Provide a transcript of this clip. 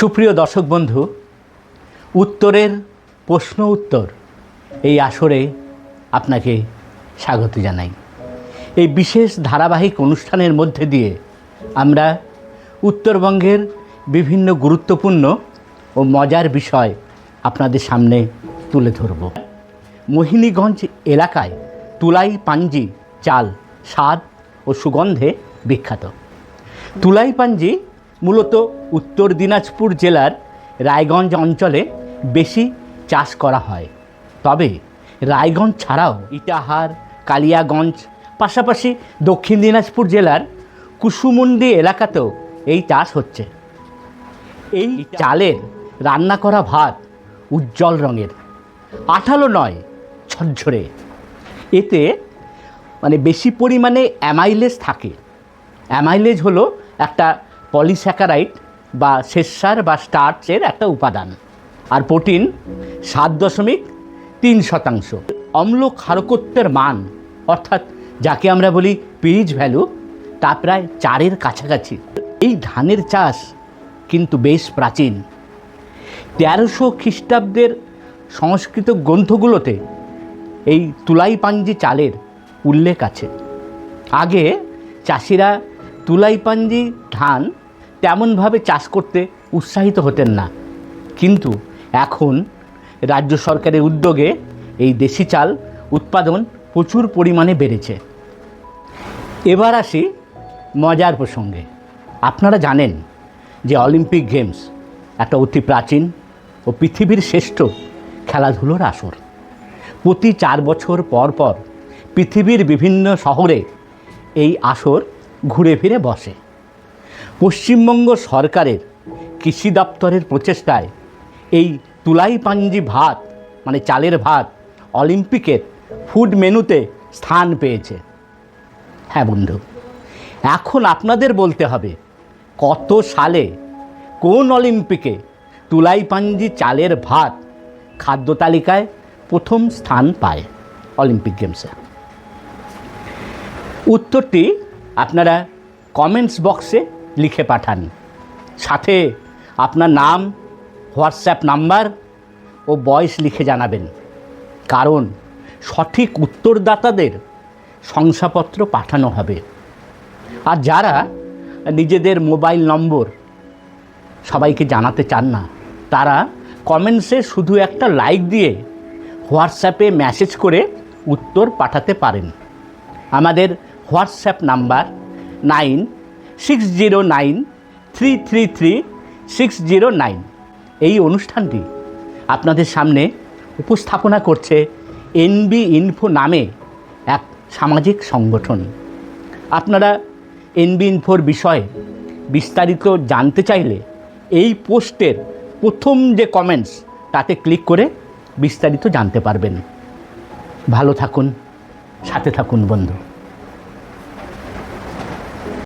সুপ্রিয় দর্শক বন্ধু, উত্তরের প্রশ্ন উত্তর এই আসরে আপনাকে স্বাগত জানাই। এই বিশেষ ধারাবাহিক অনুষ্ঠানের মধ্যে দিয়ে আমরা উত্তরবঙ্গের বিভিন্ন গুরুত্বপূর্ণ ও মজার বিষয় আপনাদের সামনে তুলে ধরব। মোহিনীগঞ্জ এলাকায় তুলাই পাঞ্জি চাল, স্বাদ ও সুগন্ধে বিখ্যাত। তুলাই পাঞ্জি মূলত উত্তর দিনাজপুর জেলার রায়গঞ্জ অঞ্চলে বেশি চাষ করা হয়। তবে রায়গঞ্জ ছাড়াও ইটাহার, কালিয়াগঞ্জ, পাশাপাশি দক্ষিণ দিনাজপুর জেলার কুসুমুন্ডি এলাকাতেও এই চাষ হচ্ছে। এই চালের রান্না করা ভাত উজ্জ্বল রঙের, আঠালো নয়, ঝরঝরে। এতে মানে বেশি পরিমাণে অ্যামাইলেজ থাকে। অ্যামাইলেজ হলো একটা পলিস্যাকারাইট বা শেষসার বা স্টার্চের একটা উপাদান। আর প্রোটিন সাত দশমিক তিন শতাংশ। অম্ল ক্ষারকত্বের মান, অর্থাৎ যাকে আমরা বলি পিরিচ ভ্যালু, তা প্রায় চারের কাছাকাছি। এই ধানের চাষ কিন্তু বেশ প্রাচীন। তেরোশো খ্রিস্টাব্দের সংস্কৃত গ্রন্থগুলোতে এই তুলাই পাঞ্জি চালের উল্লেখ আছে। আগে চাষিরা তুলাইপাঞ্জি ধান তেমনভাবে চাষ করতে উৎসাহিত হতেন না। কিন্তু এখন রাজ্য সরকারের উদ্যোগে এই দেশি চাল উৎপাদন প্রচুর পরিমাণে বেড়েছে। এবার আসি মজার প্রসঙ্গে। আপনারা জানেন যে অলিম্পিক গেমস একটা অতি প্রাচীন ও পৃথিবীর শ্রেষ্ঠ খেলাধুলোর আসর। প্রতি চার বছর পর পর পৃথিবীর বিভিন্ন শহরে এই আসর ঘুরে ফিরে বসে। পশ্চিমবঙ্গ সরকারের কৃষি দপ্তরের প্রচেষ্টায় এই তুলাই পাঞ্জি ভাত মানে চালের ভাত, অলিম্পিকের ফুড মেনুতে স্থান পেয়েছে। হ্যাঁ বন্ধু, এখন আপনাদের বলতে হবে, কত সালে কোন অলিম্পিকে তুলাই পাঞ্জি চালের ভাত খাদ্য তালিকায় প্রথম স্থান পায় অলিম্পিক গেমসে? উত্তরটি আপনারা কমেন্টস বক্সে লিখে পাঠান। সাথে আপনার নাম, হোয়াটসঅ্যাপ নাম্বার ও বয়স লিখে জানাবেন। কারণ সঠিক উত্তরদাতাদের শংসাপত্র পাঠানো হবে। আর যারা নিজেদের মোবাইল নম্বর সবাইকে জানাতে চান না, তারা কমেন্টসে শুধু একটা লাইক দিয়ে হোয়াটসঅ্যাপে মেসেজ করে উত্তর পাঠাতে পারেন। আমাদের WhatsApp number nine six zero nine three three three six zero nine এই অনুষ্ঠানটি আপনাদের সামনে উপস্থাপনা করছে এনবি ইনফো নামে এক সামাজিক সংগঠন। আপনারা এনবি ইনফোর বিষয়ে বিস্তারিত জানতে চাইলে এই পোস্টের প্রথম যে কমেন্টস তাতে ক্লিক করে বিস্তারিত জানতে পারবেন। ভালো থাকুন, সাথে থাকুন বন্ধু।